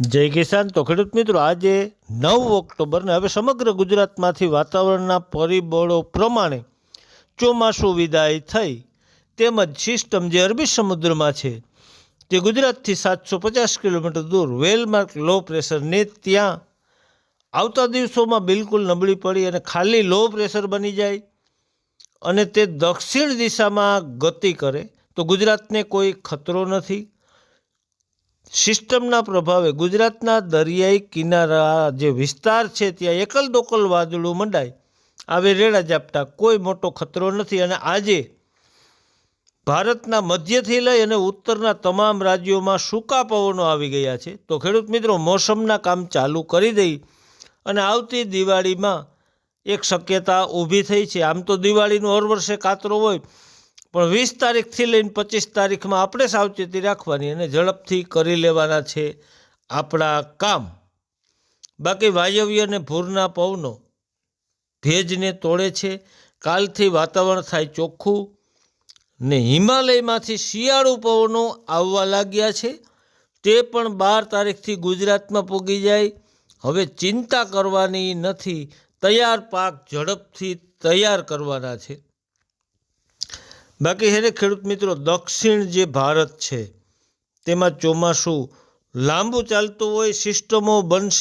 જય કિસાન. તો ખેડૂત મિત્રો, આજે નવ ઓક્ટોબરને હવે સમગ્ર ગુજરાતમાંથી વાતાવરણના પરિબળો પ્રમાણે ચોમાસું વિદાય થઈ. તેમજ સિસ્ટમ જે અરબી સમુદ્રમાં છે, તે ગુજરાતથી સાતસો પચાસ કિલોમીટર દૂર. વેલમાર્ક લો પ્રેશરને ત્યાં આવતા દિવસોમાં બિલકુલ નબળી પડી અને ખાલી લો પ્રેશર બની જાય અને તે દક્ષિણ દિશામાં ગતિ કરે. તો ગુજરાતને કોઈ ખતરો નથી. સિસ્ટમના પ્રભાવે ગુજરાતના દરિયાઈ કિનારા જે વિસ્તાર છે, ત્યાં એકલ દોકલ વાદળું મંડાય. આવે રેડા ઝાપટા કોઈ મોટો ખતરો નથી અને આજે ભારતના મધ્યથી લઈ અને ઉત્તરના તમામ રાજ્યોમાં સૂકા પવનો આવી ગયા છે. તો ખેડૂત મિત્રો, મોસમના કામ ચાલુ કરી દઈ અને આવતી દિવાળીમાં એક શક્યતા ઊભી થઈ છે. આમ તો દિવાળીનું હર વર્ષે કાતરો હોય પણ વીસ તારીખથી લઈને પચીસ તારીખમાં આપણે સાવચેતી રાખવાની અને ઝડપથી કરી લેવાના છે આપણા કામ. બાકી વાયવ્ય અને ભૂરના પવનો ભેજને તોડે છે, કાલથી વાતાવરણ થાય ચોખ્ખું ને હિમાલયમાંથી શિયાળુ પવનો આવવા લાગ્યા છે. તે પણ બાર તારીખથી ગુજરાતમાં પૂગી જાય. હવે ચિંતા કરવાની નથી, તૈયાર પાક ઝડપથી તૈયાર કરવાના છે. બાકી હેને ખેડૂત મિત્રો, દક્ષિણ જે ભારત છે, તેમાં ચોમાસું લાંબુ ચાલતું હોય, સિસ્ટમો બનશે